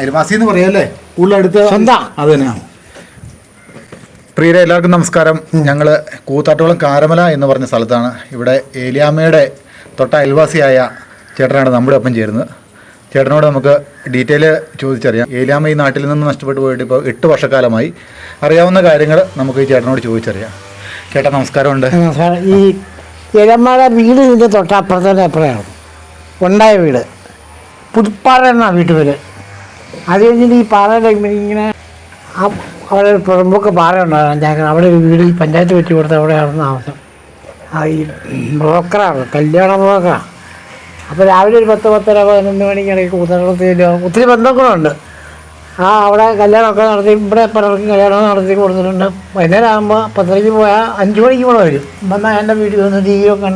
അയൽവാസി എന്ന് പറയല്ലേ? ഉള്ളടുത്ത് സ്വന്തം. അത് തന്നെ പ്രിയരെ എല്ലാവർക്കും നമസ്കാരം. ഞങ്ങൾ കൂത്താട്ടോളം കാരമല എന്ന് പറഞ്ഞ സ്ഥലത്താണ് ഇവിടെ ഏലിയാമ്മയുടെ തൊട്ട അയൽവാസിയായ ചേട്ടനാണ് നമ്മുടെ ഒപ്പം ചേരുന്നത്. ചേട്ടനോട് നമുക്ക് ഡീറ്റെയിൽ ചോദിച്ചറിയാം. ഏലിയാമ്മ ഈ നാട്ടിൽ നിന്ന് നഷ്ടപ്പെട്ടു പോയിട്ട് ഇപ്പോൾ എട്ട് വർഷക്കാലമായി. അറിയാവുന്ന കാര്യങ്ങൾ നമുക്ക് ഈ ചേട്ടനോട് ചോദിച്ചറിയാം. ചേട്ടാ നമസ്കാരമുണ്ട്. നമസ്കാരം. ഈ ഏലിയമ്മയുടെ വീട് ഇതിന്റെ തൊട്ടപ്പുറത്തന്നെ എപ്പോഴാണ്? ഉണ്ടായ വീട്. പുതുപ്പാറ എന്നാണ് വീട്ടുപേര്. അത് കഴിഞ്ഞിട്ട് ഈ പാറയുടെ ഇങ്ങനെ അവിടെ പുറമ്പൊക്കെ പാറ ഉണ്ടാകും അഞ്ചാക്കർ അവിടെ വീട് ഈ പഞ്ചായത്ത് വെച്ച് കൊടുത്ത് അവിടെയാണ് താമസം. ആ ഈ ബ്രോക്കറാണ് കല്യാണ ബ്രോക്കറാണ് അപ്പോൾ രാവിലെ ഒരു പത്ത് പത്തര പതിനൊന്ന് മണിക്കിടയ്ക്ക് കൂത്തകളത്തിൽ ഒത്തിരി ബന്ധങ്ങളുണ്ട്. ആ അവിടെ കല്യാണമൊക്കെ നടത്തി ഇവിടെ പലർക്കും കല്യാണം നടത്തി കൊടുത്തിട്ടുണ്ട്. വൈകുന്നേരം ആകുമ്പോൾ പത്തരയ്ക്ക് പോയാൽ അഞ്ച് മണിക്ക് കൂടെ വരും. വന്നാൽ എന്റെ വീട്ടിൽ വന്ന് ടി വി ഒക്കെ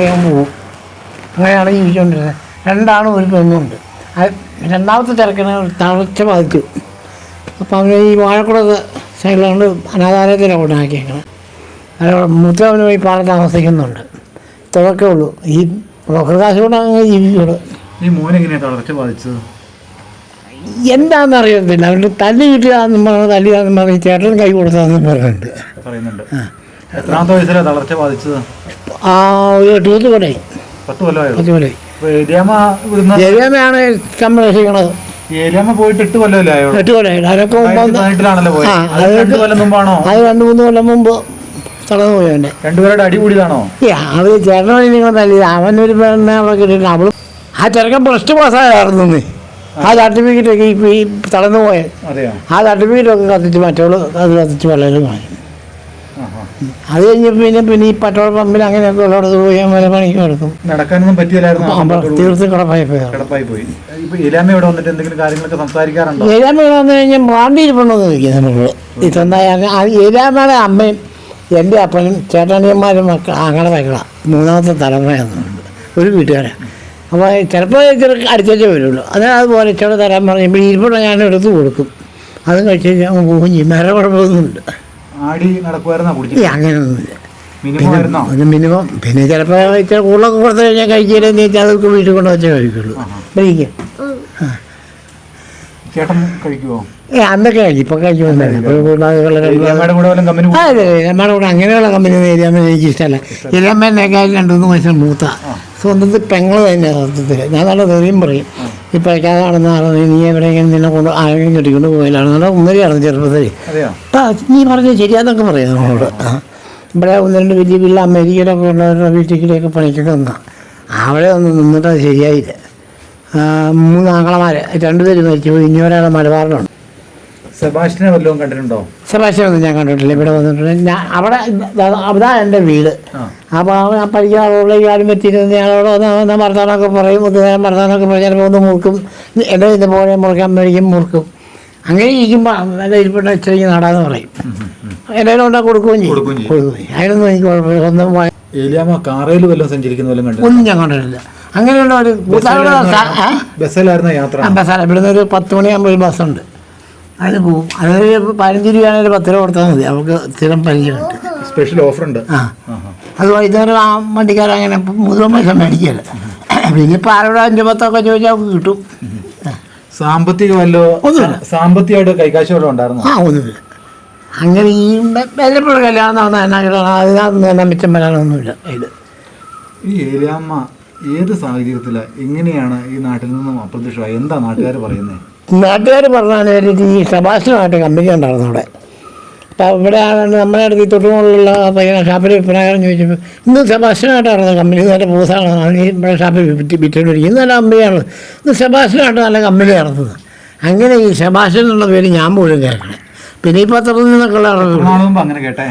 വേഗം പോകും അങ്ങനെയാണ് ജീവിച്ചുകൊണ്ടിരുന്നത്. രണ്ടാണ് ഒരു പെണ്ണുണ്ട് രണ്ടാമത്തെ തിരക്കിന് തളർച്ച ബാധിച്ചു അപ്പോൾ അവന് ഈ വാഴക്കുളത്ത് സൈഡിലുകൊണ്ട് അനാഥാലയത്തിലാണ് കൊണ്ടാക്കിയേക്കണം അവിടെ മൂത്തവന് പോയി പാടെ താമസിക്കുന്നുണ്ട്. തുടക്കേ ഉള്ളൂ. ഈ ബ്രോക്കർ കാശ് കൊണ്ട് അങ്ങനെ ജീവിക്കുള്ളൂ ഈ മോനെങ്ങനെയാണ് തളർച്ച ബാധിച്ചത് എന്താണെന്ന് അറിയത്തില്ല അവന്റെ തല്ലി കിട്ടിയതാണെന്നും പറഞ്ഞു തല്ലിയതാണെന്നും പറഞ്ഞു ചേട്ടൻ കൈ കൊടുത്തതാണെന്നും പറയുന്നുണ്ട്. പറയുന്നുണ്ട് എത്രാമത്തെ വയസ്സിലാണ് തളർച്ച ബാധിച്ചത് ആ ഒരു എട്ട് പത്ത് കൊല്ലായി. പത്ത് കൊല്ലമായി പത്ത് കൊല്ലായി. ജയമാണ് സംരക്ഷിക്കണത് പോയിട്ട് എട്ട് കൊല്ലമല്ലേ അതിനൊക്കെ മുമ്പ് പോയത്. ആ, അത് രണ്ട് കൊല്ലം മുമ്പാണോ? അത് രണ്ട് മൂന്ന് കൊല്ലം മുമ്പ് തളർന്നു പോയി അവന്റെ. രണ്ടുപേരുടെ അവർ ചേട്ടനോട് നിങ്ങൾ അവനൊരു പെണ്ണെ അവിടെ കിട്ടിയില്ല അവളും ആ ചെറുക്കൻ പ്ലസ് ടു പാസ്സായിരുന്നു നീ ആ. സർട്ടിഫിക്കറ്റ് ഒക്കെ ഈ തളർന്നു പോയ. അതെയോ? ആ സർട്ടിഫിക്കറ്റ് ഒക്കെ കത്തിച്ച് മറ്റവൾ അത് കത്തിച്ച് വളരെ. അത് കഴിഞ്ഞ് പിന്നെ പിന്നെ ഈ പെട്രോൾ പമ്പിൽ അങ്ങനെയൊക്കെ ഉള്ളിടത്ത് പോയി വരെ പണിക്ക് എടുക്കും. നടക്കാനൊന്നും പറ്റിയില്ലായിരുന്നു തീർത്ത് കിടപ്പായി കിടപ്പായി പോയി ഇപ്പൊ ഏലിയാമ്മ ഇവിടെ വന്നിട്ട് എന്തെങ്കിലും കാര്യങ്ങളൊക്കെ സംസാരിക്കാറുണ്ടോ? ഏഴാമ വന്നു കഴിഞ്ഞാൽ ബ്രാണ്ടി ഇരിപ്പുണ്ടെന്ന് ചോദിക്കും നമ്മൾ ഈ സ്വന്തമായ ഏഴാമയുടെ അമ്മയും എന്റെ അപ്പനും ചേട്ടനിയന്മാരും മക്കൾ അങ്ങനെ മക്കളാണ് മൂന്നാമത്തെ തലമുറയാണ് ഒരു വീട്ടുകാരെ. അപ്പോൾ ചിലപ്പോൾ ഇച്ചിരി അടിച്ചേ വരുള്ളൂ. അതിനാൽ അതുപോലെ ഇച്ചിരി തരാൻ പറയുമ്പോൾ ഇരിപ്പുള്ള ഞാൻ എടുത്ത് കൊടുക്കും. അതും കഴിച്ച് കഴിഞ്ഞാൽ പോകും. ചെയ്യും വേറെ കുഴപ്പമൊന്നുമില്ല ആടി നടക്കുമായിരുന്നോ അങ്ങനെയൊന്നുമില്ല മിനിമം ഒരു മിനിമം. പിന്നെ ചിലപ്പോൾ ഇച്ചിരി കൂടുതലൊക്കെ കൊടുത്തു കഴിഞ്ഞാൽ കഴിക്കില്ലെന്ന് വെച്ചാൽ അതൊക്കെ വീട്ടിൽ കൊണ്ട് വെച്ചേ കഴിക്കുള്ളൂ. കഴിക്കും. ചേട്ടൻ കഴിക്കുവോ? ഏ അന്നൊക്കെ കഴിക്കും. ഇപ്പം അതെ നമ്മുടെ കൂടെ അങ്ങനെയുള്ള കമ്പനി ഏരിയാമ്മ എനിക്ക് ഇഷ്ടമല്ല. ഏരിയാമ്മേനേക്കാൾ രണ്ട് മൂന്ന് മനുഷ്യൻ മൂത്ത. സ്വന്തത്തിൽ പെങ്ങൾ തന്നെ സത്യത്തിൽ ഞാൻ നല്ല തെറിയും പറയും. ഇപ്പം നടന്ന പറഞ്ഞ് നീ എവിടെയെങ്കിലും നിന്നെ കൊണ്ട് ആരെങ്കിലും കെട്ടിക്കൊണ്ട് നല്ല ഉന്നരിയാണ് ചെറുപ്പത്തിൽ നീ പറഞ്ഞത് ശരിയാന്നൊക്കെ പറയാം നമ്മളോട്. ഇവിടെ ഒന്ന് രണ്ട് വലിയ പിള്ള അമേരിക്കയിലൊക്കെ ഉള്ളവരുടെ വീട്ടിലേക്കൊക്കെ പണിക്കൊക്കെ നിന്നാ. അവിടെ ഒന്ന് നിന്നിട്ട് അത് ശരിയായില്ല. ആ, മൂന്ന് ആങ്ങളമാർ രണ്ടുപേരും മരിച്ചു. പോയി ഇനി ഒരാളെ മലബാറിലുണ്ട്. സെബാസ്റ്റിനെ വല്ലതും കണ്ടിട്ടുണ്ടോ? സെബാസ്റ്റ്യനൊന്നും ഞാൻ കണ്ടിട്ടില്ല. ഇവിടെ വന്നിട്ടുണ്ട്. ഞാൻ അവിടെ അതാ എന്റെ വീട്. അപ്പോൾ ആ പഠിക്കാറുള്ള ഈ ആരും പറ്റിയിരുന്ന ആളോട് ഒന്ന് ഒന്ന് പറയും ഒന്ന് നേരം വർത്താനമൊക്കെ പറയും ചിലപ്പോൾ ഒന്ന് മുറുക്കും. എന്റെ പോലെ മുറുക്കാൻ മേടിക്കും മുറുക്കും. അങ്ങനെ ഇരിക്കുമ്പോൾ എന്റെ ഇരിപ്പിട്ട ഇച്ചിരി നടാന്ന് പറയും. എല്ലാവരും ഉണ്ടാ കൊടുക്കുകയും ചെയ്യും. കൊടുക്കുകയും. അതിനൊന്നും എനിക്ക് കുഴപ്പമില്ല. സ്വന്തം ഏലിയാമ്മ കാറയിൽ വല്ലതും സഞ്ചരിക്കുന്ന വല്ലതും കണ്ടു ഒന്നും ഞാൻ കണ്ടിട്ടില്ല. അങ്ങനെയുള്ള ഒരു? ബസ്സിലായിരുന്ന യാത്ര? ബസ്സാണ് ഇവിടുന്ന് ഒരു പത്ത് മണിയാകുമ്പോൾ ഒരു ബസ്സുണ്ട്. അതിന് പോവും അതൊരു പതിനഞ്ച് രൂപയാണെങ്കിൽ പത്ത് രൂപ കൊടുത്താൽ മതി. അവർക്ക് സ്ഥിരം പരിചയമുണ്ട്. സ്പെഷ്യൽ ഓഫർ ഉണ്ട്. ആ. അത് വൈകുന്നേരം ആ വണ്ടിക്കാർ അങ്ങനെ മുഴുവൻ പൈസ മേടിക്കല്ല പിന്നെ ഇപ്പം ആരോട് അഞ്ച് പത്തൊക്കെ ചോദിച്ചാൽ അവർക്ക് കിട്ടും. സാമ്പത്തിക വല്ലോ സാമ്പത്തികമായിട്ട് കൈകാശ് വല്ലതും ഉണ്ടായിരുന്നു? ആ ഒന്നുമില്ല. അങ്ങനെ ഈ വല്ലപ്പോഴും കല്യാണം നടന്ന എന്നാ അതിനകത്ത് തന്നെ മിച്ചം വരാനൊന്നുമില്ല. ഇത്. ഈ ഏലിയാമ്മ ഏത് സാഹചര്യത്തിലാണ് എങ്ങനെയാണ് ഈ നാട്ടിൽ നിന്നും അപ്രത്യക്ഷമായി? എന്താ നാട്ടുകാർ പറയുന്നത് നാട്ടുകാർ പറഞ്ഞാൽ ഈ സഭാഷണമായിട്ട് കമ്പനി ഉണ്ടായിരുന്നു അവിടെ. അപ്പോൾ ഇവിടെ ആണെങ്കിൽ നമ്മുടെ അടുത്ത് ഈ തൊട്ടുമുള്ള പയ്യനെ ഷാപ്പിൽ വിൽപ്പനകാരൻ ചോദിച്ചപ്പോൾ ഇന്ന് സെബാസ്റ്റ്യനായിട്ടാണ് കമ്പനി നല്ല പൂസാണ് ഈ ഇവിടെ ഷാപ്പിൽ വിറ്റ് വിറ്റുകൊണ്ടിരിക്കും നല്ല കമ്പനിയാണ് ഇന്ന് സെബാസ്റ്റ്യനായിട്ട് നല്ല കമ്പനി നടത്തുന്നത് അങ്ങനെ ഈ സെബാസ്റ്റ്യൻ എന്നുള്ള പേര് ഞാൻ പോലും കേൾക്കണം പിന്നെ ഈ പത്രത്തിൽ നിന്നൊക്കെ ഉള്ള അങ്ങനെ കേട്ടെ?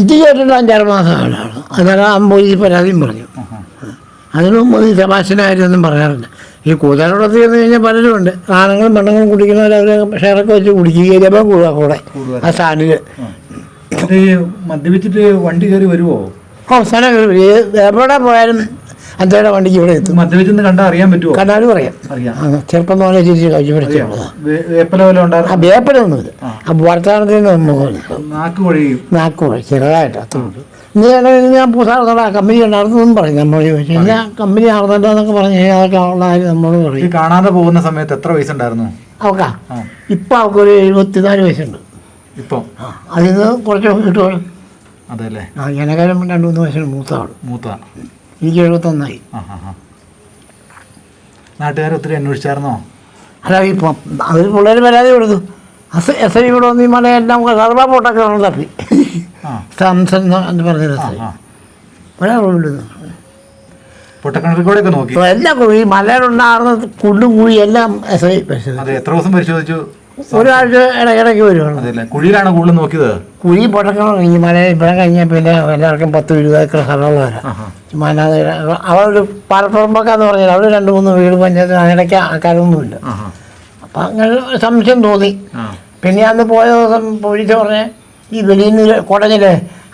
ഇത് കേട്ടിട്ട് അഞ്ചാറ് മാസമാണ് അന്നേരം അമ്മ ഈ പരാതിയും പറഞ്ഞു. അതിനു മുമ്പ് ഈ പറയാറില്ല ഈ കൂതാനോടത്ത് ചെന്ന് കഴിഞ്ഞാൽ പലരും ഉണ്ട്. ആണുങ്ങളും പെണ്ണുങ്ങളും കുടിക്കുന്നവർ അവർ ഷെയറൊക്കെ വെച്ച് കുടിക്കുക കയറിയപ്പോൾ കൂടുക കൂടെ. ആ സ്ഥാനിൽ മദ്യപിച്ചിട്ട് വണ്ടി കയറി വരുമോ അവസാനം എവിടെ പോയാലും അഞ്ചര വണ്ടിക്ക് ഇവിടെ എത്തും. മദ്യപിച്ചെന്ന് കണ്ടാൽ അറിയാൻ പറ്റുമോ കണ്ടാലും അറിയാം. അറിയാം. ചെറുപ്പം പോലെ ചിരിച്ച് കഴിച്ചു വേ- ആ ഉണ്ടായിരുന്നു വർത്തമാനത്തിൽ നിന്ന് നാക്ക് നാക്ക് ചെറുതായിട്ട് അത്രയുണ്ട് നീ ഞാൻ പുസ്തകം കമ്പനി ഉണ്ടായിരുന്നെന്നും പറയും നമ്മൾ ചോദിച്ചു ഞാൻ കമ്പനി നടന്നില്ലെന്നൊക്കെ പറഞ്ഞു കഴിഞ്ഞാൽ അതൊക്കെ ഉള്ള കാര്യം നമ്മളോട് പറയും. കാണാതെ പോകുന്ന സമയത്ത് എത്ര വയസ്സുണ്ടായിരുന്നു? അവക്കാ? ആ. ഇപ്പം അവൾക്കൊരു എഴുപത്തിനാല് വയസ്സുണ്ട്. ഇപ്പം? അതിൽ നിന്ന് കുറച്ച് കിട്ടുമോ അതെ അല്ലേ ആ എന്നെക്കാളും രണ്ട് മൂന്ന് വയസ്സിന് മൂത്താണ് മൂത്ത. എനിക്ക് എഴുപത്തൊന്നായി നാട്ടുകാർ ഒത്തിരി അന്വേഷിച്ചായിരുന്നോ? അല്ല ഇപ്പം അത് പിള്ളേർ പരാതി കൊടുത്തു. അസ് എസ് ഐ ഇവിടെ വന്ന് ഈ മലയെല്ലാം സർവ പോട്ടൊക്കെ തപ്പി. സാംസൺ എന്ന് പറഞ്ഞ എസ് ഐ പൊട്ടക്കിണറിൽ നോക്കി. എല്ലാം ഈ മലയിലുണ്ടാകുന്ന കുണ്ടും കൂടി എല്ലാം എസ് ഐ പരിശോധിച്ചു എത്ര ദിവസം പരിശോധിച്ചു? ഒരാഴ്ച ഇടയ്ക്ക് വരുവാണ് കുഴിയിലാണ് കൂടുതൽ നോക്കിയത്? കുഴി പൊട്ടക്കണം. ഈ മല ഇവിടെ കഴിഞ്ഞാൽ പിന്നെ എല്ലാവർക്കും പത്ത് ഇരുപത് ഏക്കർ സ്ഥലമുള്ള വരാം മനാതെ അവരൊരു പാലപ്പുറമ്പൊക്കെന്ന് പറഞ്ഞാൽ അവിടെ രണ്ട് മൂന്ന് വീട് പഞ്ചായത്ത് അങ്ങനെയൊക്കെ ആൾക്കാരൊന്നുമില്ല. അപ്പൊ അങ്ങനെ സംശയം തോന്നി. പിന്നെ അന്ന് പോയ ദിവസം പോലീസ് പറഞ്ഞ് ഈ വെളിയിൽ കോട്ടഞ്ഞിൽ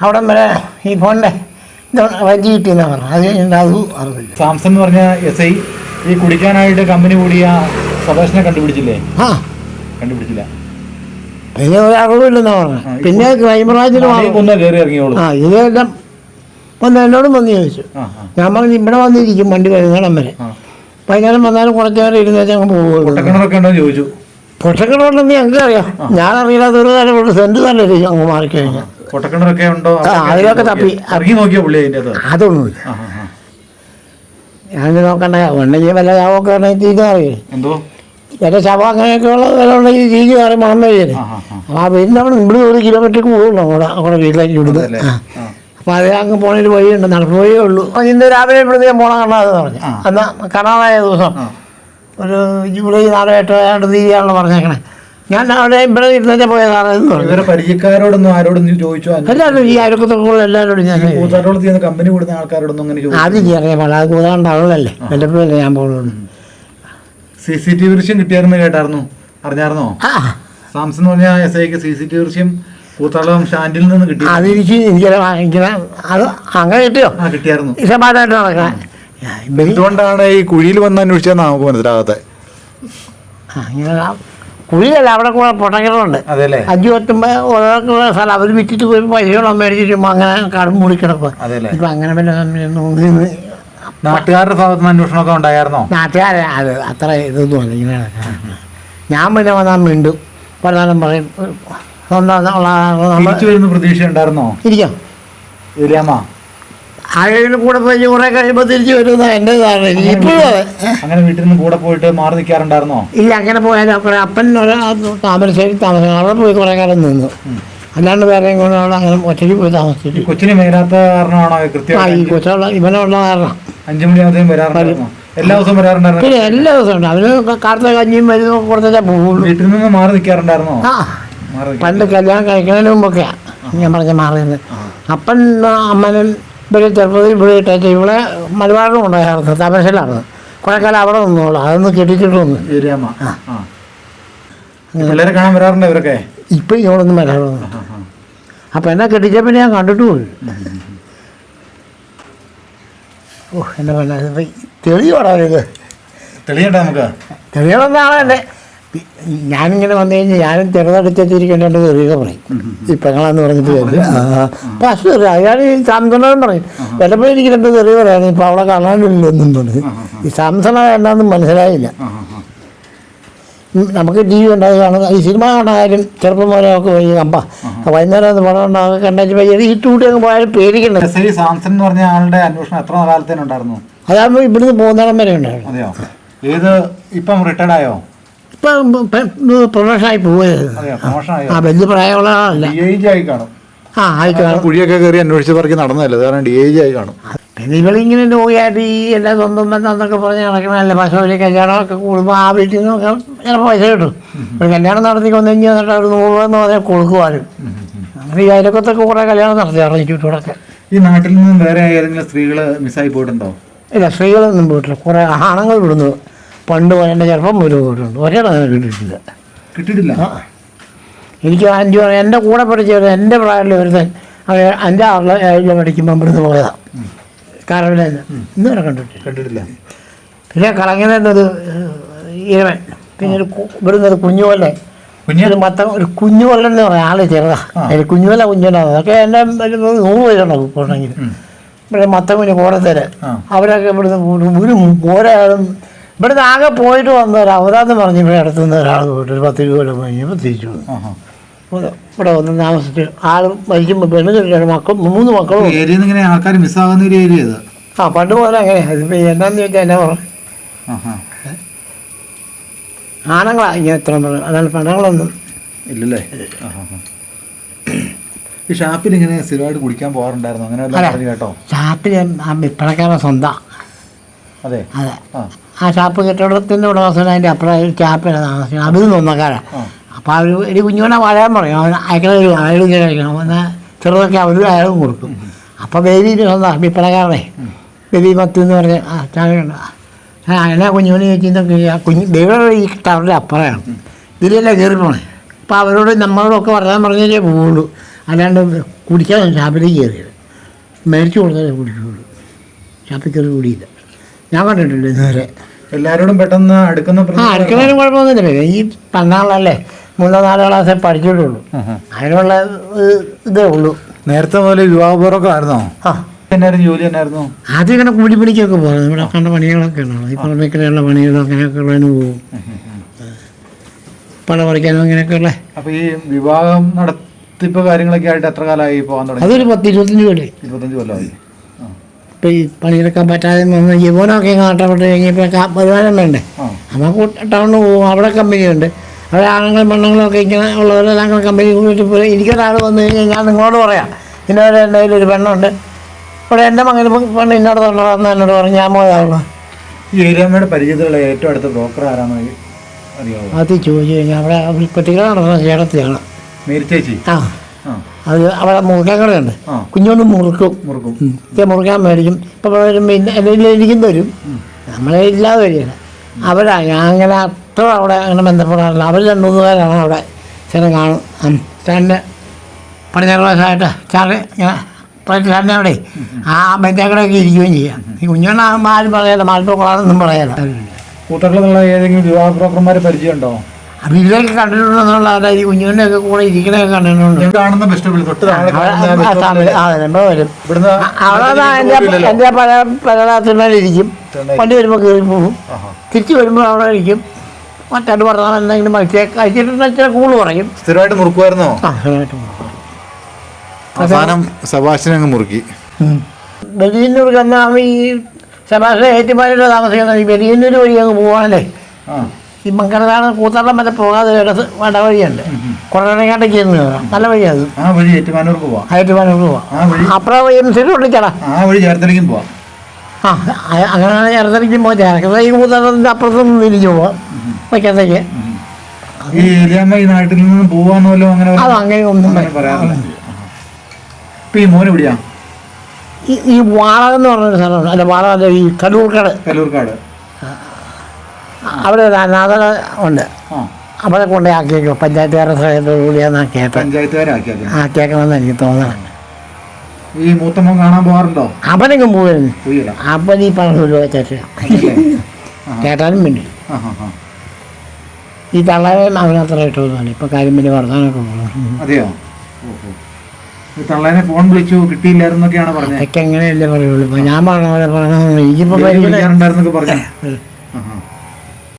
അവിടം വരെ ഈ ഫോണിന്റെ വഞ്ചി കിട്ടിയെന്നാണ് പറഞ്ഞത്. അത് കഴിഞ്ഞിട്ട് അതും? അറിവില്ല സാംസൺ എന്ന് പറഞ്ഞ എസ് ഐ ഈ കുടിക്കാനായിട്ട് കമ്പനി കൂടിയ സ്വദേശനെ കണ്ടുപിടിച്ചില്ലേ? ആ. കണ്ടുപിടിച്ചില്ല. പിന്നെ ഒരു അറിവില്ലെന്നാണ് ആ, പിന്നെ ക്രൈംബ്രാഞ്ചിൽ ആ ഇതെല്ലാം വന്ന് എന്നോടും വന്ന് ചോദിച്ചു. ഞാൻ പറഞ്ഞു ഇവിടെ വന്നിരിക്കും വണ്ടി വരുന്നിടം വരെ. വൈകുന്നേരം വന്നാലും കുറച്ച് നേരം ഇരുന്നേച്ച് വെച്ചാൽ എന്ന് ചോദിച്ചു. പൊട്ടക്കിണറുണ്ടെന്ന് ഞങ്ങൾക്ക് അറിയാം ഞാൻ അറിയില്ലാത്ത ഒരു ഉള്ളൂ സെന്റ് തന്നെ ഇരിക്കും അങ്ങ് മാറിക്കഴിഞ്ഞാൽ. പൊട്ടക്കിണറൊക്കെ ഉണ്ടോ? അതിലൊക്കെ തപ്പി. ഇറങ്ങി നോക്കിയോ പുള്ളി അതിന്റെ അതൊന്നുമില്ല. ഞാൻ നോക്കണ്ട. ഉണ്ടെങ്കിൽ വല്ല ശവമൊക്കെ ഉണ്ടെങ്കിൽ തീരെ എന്തോ? ചില ശവം അങ്ങനെയൊക്കെ ഉള്ള വില ഉണ്ടെങ്കിൽ തീരെ മാറി മണം വരില്ലേ ആ അവിടെ ഇവിടെ ഒരു കിലോമീറ്റർ കൂടുതലുണ്ട് അവിടെ അവിടെ വീട്ടിലേക്ക് ഇവിടുന്ന്. അപ്പോൾ അത് അങ്ങ് പോണൊരു വഴിയുണ്ട് നടപ്പ് വഴിയേ ഉള്ളൂ ഇന്ന് രാവിലെ ഇവിടുന്ന് ഞാൻ പോണ കാണാതെ പറഞ്ഞു. എന്നാൽ കാണാതായ ദിവസം. ഒരു ജൂലൈ നാലോ എട്ടോ ഏതാണ്ട് തീയതിയാണല്ലോ പറഞ്ഞേക്കണേ. ഞാൻ അവിടെ ഇവിടെ ഇരുന്നേ പോയ ഇവരെ പരിചയക്കാരോടൊന്നും ആരോടൊന്നും ചോദിച്ചോ? എല്ലാവരും ഈ അയൽക്കത്തൊക്കെയുള്ള എല്ലാവരോടും ഞാൻ കൂത്താട്ടോളത്ത് ചെയ്യുന്ന കമ്പനി ആൾക്കാരോടൊന്നും അങ്ങനെ ചോദിച്ചു? ആദ്യം പാടില്ല. അത് കൂതാണ്ട് ആളല്ലേ എന്റെ ഞാൻ പോകുള്ളൂ. സി സി ടി വി ദൃശ്യം കിട്ടിയായിരുന്നു കേട്ടായിരുന്നു? അറിഞ്ഞായിരുന്നോ? ആ. സാംസൺ എന്ന് പറഞ്ഞ എസ് ഐക്ക് സി സി ടി വി ദൃശ്യം കൂത്താളം സ്റ്റാൻഡിൽ നിന്ന് കിട്ടി അതെനിക്ക് ഇങ്ങനെ അത് അങ്ങനെ കിട്ടിയോ? ആ കിട്ടിയായിരുന്നു. ഇഷ്ടമായിട്ട് നടക്കാൻ എന്തുകൊണ്ടാണ് ഈ കുഴിയിൽ വന്ന് അന്വേഷിച്ചതെന്ന് നമുക്ക് മനസ്സിലാകാത്ത? കുഴിയല്ല അവിടെ കൂടെ പൊട്ടങ്ങളുണ്ട് അഞ്ചു പത്തുമ്പോ ഓരോരുത്തരുടെ സ്ഥലം. അവർ വിറ്റിട്ട് പോയി പൈസയോളം മേടിച്ചിട്ട് അങ്ങനെ കടം മൂടി കിടക്കുക അതെ ഇപ്പം അങ്ങനെ പിന്നെ നാട്ടുകാരുടെ ഭാഗത്ത് നിന്ന് അന്വേഷണമൊക്കെ ഉണ്ടായിരുന്നോ നാട്ടുകാരെ അത് അത്ര ഇതൊന്നും അല്ല ഇങ്ങനെ. ഞാൻ പിന്നെ വന്നാൽ വീണ്ടും പറഞ്ഞാലും പറയും സ്വന്തം പ്രതീക്ഷ ഉണ്ടായിരുന്നോ? ഇരിക്കാം. ഇല്ലാമ്മ ആരെങ്കിലും കൂടെ പോയി കുറെ കഴിയുമ്പോൾ തിരിച്ചു വരുന്ന എന്റെ ഇതാണ് ഇപ്പോഴും അങ്ങനെ വീട്ടിൽ നിന്ന് കൂടെ പോയിട്ട് മാറി നിൽക്കാറുണ്ടായിരുന്നോ? ഇല്ല അങ്ങനെ പോയാലും അപ്പൻ താമരശ്ശേരി താമസം അവിടെ പോയി കുറെ കാലം നിന്നു. അല്ലാണ്ട് വേറെ കൊണ്ട് അവിടെ അങ്ങനെ ഒറ്റയ്ക്ക് പോയി താമസിച്ചു കൊച്ചിന് മേലാത്ത കാരണമാണോ ആ ഈ കൊച്ചുള്ള ഇവനുള്ള കാരണം. അഞ്ചു മണി ആദ്യം എല്ലാ ദിവസവും വരാറുണ്ടായിരുന്നു? പിന്നെ എല്ലാ ദിവസവും ഉണ്ട്. അവന് കാർത്ത കഞ്ഞിയും മരുന്നും കൊടുത്തേ പോകുള്ളൂ വീട്ടിൽ നിന്ന് മാറി നിൽക്കാറുണ്ടായിരുന്നോ? ആ മാറി നിൽക്ക- പണ്ട് കല്യാണം കഴിക്കുന്നതിന് മുമ്പൊക്കെയാ ഞാൻ പറഞ്ഞ മാറിയത്. അപ്പൻ അമ്മനും ഇവിടെ ചെറുപ്പത്തിൽ ഇവിടെ ഇട്ടേച്ച് ഇവിടെ മലബാറിലും ഉണ്ടായിരുന്നു താമസിലാണ് കുറേ കാലം അവിടെ നിന്നോളൂ. അതൊന്നും കെട്ടിച്ചിട്ടൊന്നും. ആ. പിള്ളേരെ കാണാൻ വരാറുണ്ടോ ഇവരൊക്കെ? ഇപ്പം ആ, ആ. അപ്പം എന്നെ കെട്ടിച്ച പിന്നെ ഞാൻ കണ്ടിട്ട് പോയി ഓ എന്നെ പറഞ്ഞ തെളിയോടാ ഇത്. തെളിയട്ടെ നമുക്ക്. തെളിയണമെന്നാണ് ആളല്ലേ ഞാനിങ്ങനെ വന്നു കഴിഞ്ഞാൽ ഞാനും ചെറുതടുത്തിരിക്കേണ്ടത് തെളിയുക പറയും. ഇപ്പങ്ങളാന്ന് പെങ്ങളെന്ന് പറഞ്ഞിട്ട് അസു അയാൾ ഈ സാംസണൻ പറയും. ചിലപ്പോൾ എനിക്ക് രണ്ട് തെളിവ് പറയാനും? ഇപ്പം അവളെ കാണാനില്ലെന്നും പറഞ്ഞു ഈ സാംസണ എന്നാന്നും മനസ്സിലായില്ല. നമുക്ക് ടി വി ഉണ്ടായതാണ്. ഈ സിനിമ കാണാനും ചെറുപ്പം പോലെ നമുക്ക് പോയി കമ്പ വൈകുന്നേരം ഒന്ന് പടം ഉണ്ടാകും കണ്ടാൽ പോയി ഈ ടൂട്ടി അങ്ങ് പോയാലും പേടിക്കണ്ട. സാംസൺ എന്ന് പറഞ്ഞ ആളുടെ അന്വേഷണം എത്ര കാലത്തേനുണ്ടായിരുന്നു അതാകുമ്പോൾ ഇവിടുന്ന് പോകുന്നിടം വരെ ഉണ്ടായിരുന്നു. അതെയോ? ഏത് ഇപ്പം റിട്ടയർഡ് ആയോ? ഇപ്പം പ്രൊഫഷനായി പോയത്. ആ വലിയ പ്രായമുള്ള ആളല്ല. ഡി ആയി കാണും. ആ ആയിക്കാണും കുഴിയൊക്കെ കയറി അന്വേഷിച്ച് പറഞ്ഞ് നടന്നതല്ലേ? കാരണം ഡി ഐ ജി ആയി കാണും. പിന്നെ ഇവളിങ്ങനെ നോക്കിയായിട്ട് ഈ എല്ലാ സ്വന്തം ബന്ധം എന്നൊക്കെ പറഞ്ഞ് നടക്കണമല്ല പശുവിന് കല്യാണമൊക്കെ കൂടുമ്പോൾ ആ വീട്ടിൽ നിന്നൊക്കെ ചിലപ്പോൾ പൈസ കിട്ടും. ഒരു കല്യാണം നടത്തി കൊന്നു കഴിഞ്ഞാൽ എന്നിട്ട് ഒരു നൂറ് രൂപ എന്ന് പറഞ്ഞാൽ കൊടുക്കുവാനും അങ്ങനെ ഈ അയലക്കത്തൊക്കെ കുറേ കല്യാണം നടത്തി ഈ ചുറ്റൂടൊക്കെ ഈ നാട്ടിൽ നിന്നും വേറെ ഏതെങ്കിലും സ്ത്രീകൾ മിസ്സായി പോയിട്ടുണ്ടോ? ഇല്ല സ്ത്രീകളൊന്നും പോയിട്ടില്ല. കുറേ ആണുങ്ങൾ വിടുന്നു പണ്ട് എന്റെ ചെറുപ്പം പോലും പോയിട്ടുണ്ട്. ഒരിടം കിട്ടിയിട്ടില്ല. കിട്ടിയിട്ടില്ല? എനിക്ക് അഞ്ച് എന്റെ കൂടെ പഠിച്ച എന്റെ പ്രായമുള്ള ഒരുത്തൻ അവൻ അഞ്ചാറിൽ ഏഴിൽ പഠിക്കുമ്പോൾ ഇവിടുന്ന് പോയതാണ് കാരവിലെന്ന് ഇന്ന് വരെ കണ്ടിട്ടില്ല. കണ്ടിട്ടില്ല. പിന്നെ കളങ്ങനൊരു ഇരവൻ പിന്നെ ഒരു ഇവിടുന്ന് ഒരു കുഞ്ഞുകൊല്ലൻ കുഞ്ഞ്? മത്ത ഒരു കുഞ്ഞുകൊല്ലൻ എന്ന് പറയാം. ആൾ ചെറുതാ. അതിൽ കുഞ്ഞുകൊല്ല കുഞ്ഞുകൊല്ല അതൊക്കെ എന്റെ ഒരു നൂറ് പേരുണ്ടാവും പോകണമെങ്കിൽ. പിന്നെ ഇവിടെ മത്ത കുഞ്ഞ് കോടത്തേര്. അവരൊക്കെ ഇവിടുന്ന്. ഒരു ഒരാളും ഇവിടുന്ന് ആകെ പോയിട്ട് വന്ന ഒരു അവതാന്ന് പറഞ്ഞ് ഇവിടെ അടുത്തുനിന്ന് ഒരാൾ പോയിട്ട് ഒരു പത്ത് രൂപ കഴിഞ്ഞപ്പോൾ തിരിച്ചു വന്നു. ഇവിടെ- വന്ന് താമസിച്ച് ആളും മരിക്കുമ്പോൾ പെണ്ണ് കെട്ടിയാണ് മക്കൾ മൂന്ന് മക്കളും ഏരിയ ഇങ്ങനെ ആൾക്കാർ മിസ്സാകുന്ന ഒരു ഏരിയ ഇത്. ആ പണ്ട് പോലെ അങ്ങനെ. അതിപ്പോൾ എന്നാന്ന് ചോദിച്ചാൽ എന്നാ പറഞ്ഞു? ആഹാ. ആണുങ്ങളാ ഇങ്ങനെ എത്ര അല്ലാണ്ട് പെണ്ണുങ്ങളൊന്നും ഇല്ലല്ലേ. ഈ ഷാപ്പിൽ ഇങ്ങനെ സ്ഥിരമായിട്ട് കുടിക്കാൻ പോകാറുണ്ടായിരുന്നു. അങ്ങനെ കേട്ടോ? ഷാപ്പിൽ ആ വിപ്പണക്കാരൻ സ്വന്തം. അതെ. അതെ. ആ. ഷാപ്പ് കെട്ടിടത്തിന്റെ ഉടമസ്ഥൻ അതിന്റെ അപ്പുറം ഷാപ്പിനെ ഷാപ്പിലാണ് താമസിക്കുന്നത്. സ്വന്തക്കാരാണ് ആ. അപ്പോൾ അവർ ഒരു കുഞ്ഞുങ്ങളെ വളരാൻ പറയും. അവൻ അയക്കണ ഒരു അയാൾ ഇങ്ങനെ കഴിക്കണം അവന് ചെറുതൊക്കെ അവരും അയാളും കൊടുക്കും. അപ്പോൾ ബേബി സ്വന്തം വിപ്പണക്കാരനെ ബേബി പത്ത് എന്ന് പറഞ്ഞ ആ എന്നാ കുഞ്ഞുമണി ചോദിച്ചതൊക്കെ ആ കുഞ്ഞ് ദൈവം ഈ ടവറിന്റെ അപ്പുറമാണ്. ഇതിലല്ലേ കയറി പോണേ? അപ്പോൾ അവരോട് നമ്മളോടൊക്കെ പറയാൻ പറഞ്ഞാലേ പോവുള്ളൂ. അല്ലാണ്ട് കുടിക്കാൻ ഷാപ്പിലേക്ക് കയറിയത് മേടിച്ചു കൊടുത്താലേ കുടിക്കുള്ളൂ. ഷാപ്പിൽ കയറി കുടിയില്ല. ഞാൻ കണ്ടിട്ടുണ്ട് നേരെ എല്ലാവരോടും പെട്ടെന്ന് അടുക്കുന്ന ആ അടുക്കുന്നതിനും കുഴപ്പമൊന്നുമില്ല. ഈ പന്നാളല്ലേ മൂന്നോ നാലോ ക്ലാസ്സേ പഠിച്ചിട്ടുള്ളൂ. അതിനുള്ള ഇതേ ഉള്ളൂ. നേരത്തെ മുതൽ വിവാഹപൂർവമൊക്കെ ആയിരുന്നോ? ആ. എന്നായിരുന്നു ജോലി എന്നായിരുന്നു ആദ്യം ഇങ്ങനെ കൂലിപ്പണിക്കൊക്കെ പോകും. ഇവിടെ കണ്ട പണികളൊക്കെ ഉണ്ടാവും ഈ പുറമേക്കലുള്ള പണികളും അങ്ങനെയൊക്കെ ഉള്ളതിന് പോകും. പണം പറിക്കാനും അങ്ങനെയൊക്കെയുള്ള അപ്പൊ ഈ വിവാഹം നടത്തിപ്പ് കാര്യങ്ങളൊക്കെ ആയിട്ട് എത്ര കാലമായി പോകാൻ തുടങ്ങി? അതൊരു പത്ത് ഇരുപത്തഞ്ച് കൊല്ലം ഇരുപത്തഞ്ച് കൊല്ലമായി. ഇപ്പൊ ഈ പണിയെടുക്കാൻ പറ്റാതെ വന്ന് യവനൊക്കെ നാട്ടപ്പെട്ട് കഴിഞ്ഞപ്പോൾ കാ- വരുമാനം വേണ്ടേ? അപ്പോൾ ടൗണിൽ പോകും. അവിടെ കമ്പനിയുണ്ട്. അവിടെ ആണുങ്ങളും പെണ്ണുങ്ങളും ഒക്കെ ഇങ്ങനെ ഉള്ളവരെല്ലാം കൂടെ കമ്പനി കൂടിയിട്ട് പോയി. എനിക്കൊരാൾ വന്നു കഴിഞ്ഞാൽ ഞാൻ നിങ്ങളോട് പറയാം. ഇന്നവരെ എന്റെ ഒരു പെണ്ണുണ്ട്. ഇവിടെ എന്റെ മകന് പെണ്ണ് ഇന്നോട് തൊള്ളാന്ന് എന്നോട് പറഞ്ഞു ഞാൻ പോയതാണല്ലോ. ഈ ഏരിയമ്മയുടെ പരിചയത്തിലുള്ള ഏറ്റവും അടുത്ത ബ്രോക്കർ ആരാണോ അറിയാവോ? അത് ചോദിച്ചു കഴിഞ്ഞാൽ അവിടെ കുട്ടികളാണ് കേരളത്തിലാണ് ചേട്ടത്തിയാണ്. ആ. അത് അവിടെ മുറുക്കാക്കടയുണ്ട്. ആ. കുഞ്ഞോണ്ട് മുറുക്കും. മുറുക്കും. മുറുക്കാൻ മേടിക്കും. ഇപ്പോൾ വരുമ്പോൾ എന്റെ ഇരിക്കും തരും നമ്മളെ ഇല്ലാതെ വരികയാണ്. അവരാ ഞാൻ അങ്ങനെ അത്ര അവിടെ അങ്ങനെ ബന്ധപ്പെടാറില്ല. അവർ രണ്ടു മൂന്ന് പേരാണ് അവിടെ ചില കാണും. ചേട്ടന്റെ പടിഞ്ഞാറ് വയസ്സായിട്ട് ചാറ് ഇങ്ങനെ പതിനെട്ട് ചേട്ടനെ അവിടെ ആ ബന്ധക്കടയൊക്കെ ഇരിക്കുകയും ചെയ്യാം. ഈ കുഞ്ഞുണ്ണാകുമ്പോൾ ആരും പറയാല്ല മാൽപ്പക്കുളാണെന്നും പറയാല്ല. കൂട്ടത്തിലുള്ള ഏതെങ്കിലും വിവാഹ ബ്രോക്കർമാരെ പരിചയമുണ്ടോ? അപ്പം ഇതിലൊക്കെ കണ്ടിട്ടുണ്ടെന്നുള്ള ഈ കുഞ്ഞോന്റെ ഒക്കെ കൂടെ ഇരിക്കണൊക്കെ കണ്ടിട്ടുണ്ട് ഞാൻ കാണുന്ന ബെസ്റ്റ് സ്റ്റോപ്പിൽ തൊട്ട് അവിടെ വരും എന്റെ പല പല രാത്രിമാരിരിക്കും വണ്ടി വരുമ്പോൾ കയറി പോകും തിരിച്ചു വരുമ്പോൾ അവിടെ ഇരിക്കും. മറ്റേ പറഞ്ഞാൽ എന്തെങ്കിലും കഴിച്ചേ കഴിച്ചിട്ടുണ്ടെങ്കിൽ ഇച്ചിരി കൂൾ പറയും. സ്ഥിരമായിട്ട് മുറുക്കുമായിരുന്നോ? ആ പോകും അവസാനം സബാഷിനെ അങ്ങ് മുറുക്കി. ബലീന്നൂർ കന്നാൽ ഈ സെബാസ്റ്റ്യൻ ഏറ്റുമാരുടെ താമസിക്കുന്ന ഈ ബലിയന്നൂർ വഴി അങ്ങ് പോവാനല്ലേ? ആ. ഈ മങ്കരനാട് കൂത്തള്ളം വരെ പോകാതെ ഇടത്ത് വേണ്ട വഴിയുണ്ട്. കുറേങ്ങാട്ടേക്ക് ചെന്ന് കയറാം. നല്ല വഴിയാണ് ആ വഴി ഏറ്റുമാനൂർക്ക് പോവാം. ഏറ്റുമാനൂർ പോവാം. ആ വഴി. അപ്പുറം എം സി വിളിച്ചടാ ആ വഴി ചേർത്തലേക്കും പോവാം. ആ അ- അങ്ങനെ ഇടത്തേക്ക് പോയി ചേർക്കുന്നത് ഈ കൂത്തളത്തിന്റെ അപ്പുറത്തൊന്നും തിരിച്ചു പോവാം. ഈ ഈ നാട്ടിൽ നിന്ന് പോവാന്ന് വല്ലതും അങ്ങനെ അത് അങ്ങനെ ഒന്നും പറയാറില്ല. ഇപ്പൊ ഈ മോൻ എവിടെയാ? ഈ ഈ വാളകം എന്ന് പറഞ്ഞൊരു സ്ഥലമുണ്ട്. അല്ല വാളകം അല്ല ഈ കലൂർക്കാട്. കലൂർക്കാട്. അവിടെ ഒരു ഉണ്ട്. ആ. അവിടെ കൊണ്ടേ ആക്കിയേക്കും. പഞ്ചായത്തുകാരുടെ സഹായത്തോടുകൂടിയാന്ന് കേട്ടത് പഞ്ചായത്തുകാരാക്കിയാ ആക്കിയേക്കണമെന്ന് എനിക്ക് തോന്നണം. ഈ മൂത്തമ്മ കാണാൻ പോകാറുണ്ടോ അവനെങ്കിലും പോയിരുന്നു പോയില്ല. അവൻ ഈ പറഞ്ഞ കേട്ടാലും പിന്നെ ഈ തള്ളവൻ അവനത്ര ഇട്ടൊന്നുമല്ല ഇപ്പൊ കാര്യം വലിയ വർദ്ധാനൊക്കെ അതെയോ? തള്ളേനെ ഫോൺ വിളിച്ചു കിട്ടിയില്ലായിരുന്നൊക്കെയാണ് പറഞ്ഞത്. അതൊക്കെ എങ്ങനെയല്ലേ പറയുള്ളൂ. ഇപ്പം ഞാൻ പറഞ്ഞ പോലെ പറഞ്ഞു എനിക്കിപ്പോ പറഞ്ഞു?